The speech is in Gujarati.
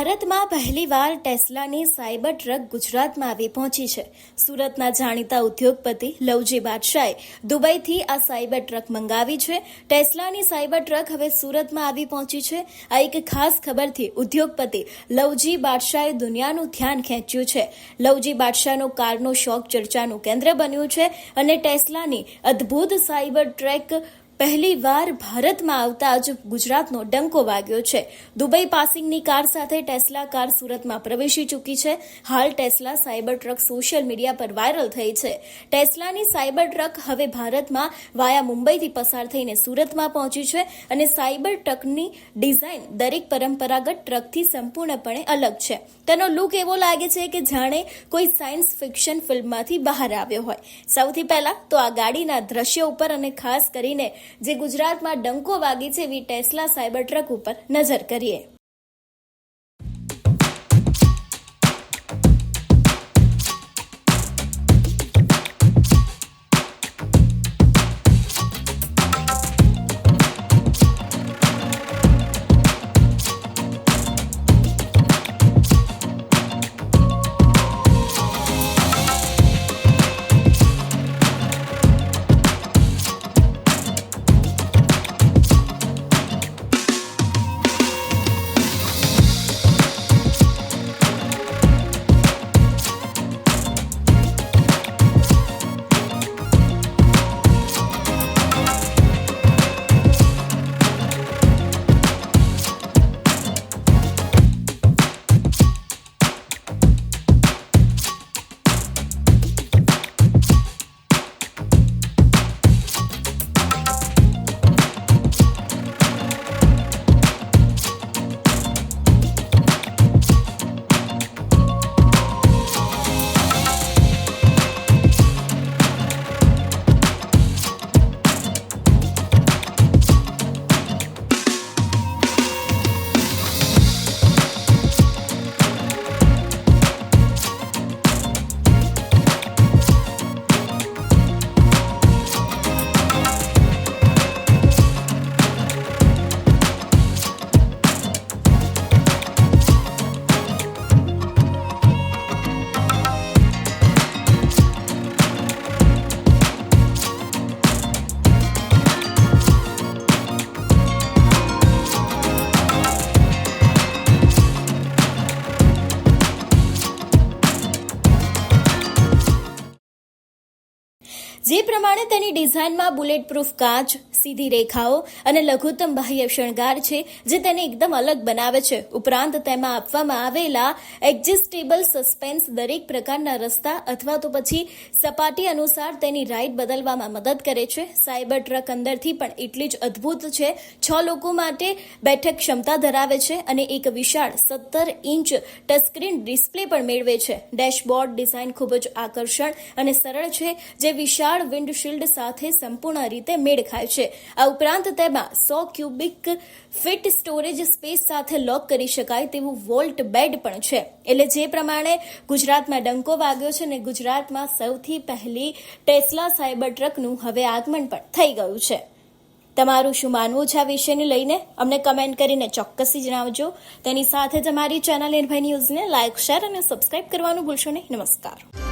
પહેલીવાર ટેસ્લાની સાયબર ટ્રક ગુજરાતમાં આવી પહોંચી છે. સુરતના જાણીતા ઉદ્યોગપતિ લવજી બાદશાહે દુબઈથી આ સાયબર ટ્રક મંગાવી છે. ટેસ્લાની સાયબર ટ્રક હવે સુરતમાં આવી પહોંચી છે. આ એક ખાસ ખબરથી ઉદ્યોગપતિ લવજી બાદશાહે દુનિયાનું ધ્યાન ખેંચ્યું છે. લવજી બાદશાહનો કારનો શોખ ચર્ચાનું કેન્દ્ર બન્યું છે અને ટેસ્લાની અદ્ભુત સાયબર ટ્રેક પહેલી વાર ભારતમાં આવતા જ ગુજરાતનો ડંકો વાગ્યો છે. દુબઈ પાસિંગની કાર સાથે ટેસ્લા કાર સુરતમાં પ્રવેશી ચૂકી છે. હાલ Tesla cyber truck social media પર વાયરલ થઈ છે. ટેસ્લાની સાયબર ટ્રક હવે ભારતમાં વાયા મુંબઈથી પસાર થઈને સુરતમાં પહોંચી છે અને સાયબર ટ્રકની ડિઝાઇન દરેક પરંપરાગત ટ્રકથી સંપૂર્ણપણે અલગ છે. તેનો લુક એવો લાગે છે કે જાણે કોઈ સાયન્સ ફિક્શન ફિલ્મમાંથી બહાર આવ્યો હોય. સૌથી પહેલા તો આ ગાડીના દ્રશ્ય ઉપર અને ખાસ કરીને જે ગુજરાતમાં ડંકો વાગી છે એવી ટેસ્લા સાયબર ટ્રક ઉપર નજર કરીએ. જે પ્રમાણે તેની ડિઝાઇનમાં બુલેટ પ્રૂફ કાચ, સીધી રેખાઓ અને લઘુત્તમ બાહ્ય શણગાર છે, જે તેને એકદમ અલગ બનાવે છે. ઉપરાંત તેમાં આપવામાં આવેલા એડજસ્ટેબલ સસ્પેન્સ દરેક પ્રકારના રસ્તા અથવા તો પછી સપાટી અનુસાર તેની રાઇડ બદલવામાં મદદ કરે છે. સાયબર ટ્રક અંદરથી પણ એટલી જ અદ્ભુત છે. છ લોકો માટે બેઠક ક્ષમતા ધરાવે છે અને એક વિશાળ સત્તર ઇંચ ટચસ્ક્રીન ડિસ્પ્લે પણ મેળવે છે. ડેશબોર્ડ ડિઝાઇન ખૂબ જ આકર્ષણ અને સરળ છે, જે વિશાળ વિન્ડશીલ્ડ સાથે સંપૂર્ણ રીતે મેળ ખાય છે. આ ઉપરાંત તેમાં સો ક્યુબિક ફિટ સ્ટોરેજ સ્પેસ સાથે લોક કરી શકાય તેવું વોલ્ટ બેડ પણ છે. એટલે જે પ્રમાણે ગુજરાતમાં ડંકો વાગ્યો છે ને ગુજરાતમાં સૌથી પહેલી ટેસ્લા સાયબર ટ્રકનું હવે આગમન પણ થઈ ગયું છે. તમારું શું માનવું છે આ વિષયને લઈને? અમને કમેન્ટ કરીને ચોક્કસથી જણાવજો. તેની સાથે જ અમારી ચેનલ નિર્ભય ન્યૂઝને લાઇક શેર અને સબસ્ક્રાઇબ કરવાનું ભૂલશો નહીં. નમસ્કાર.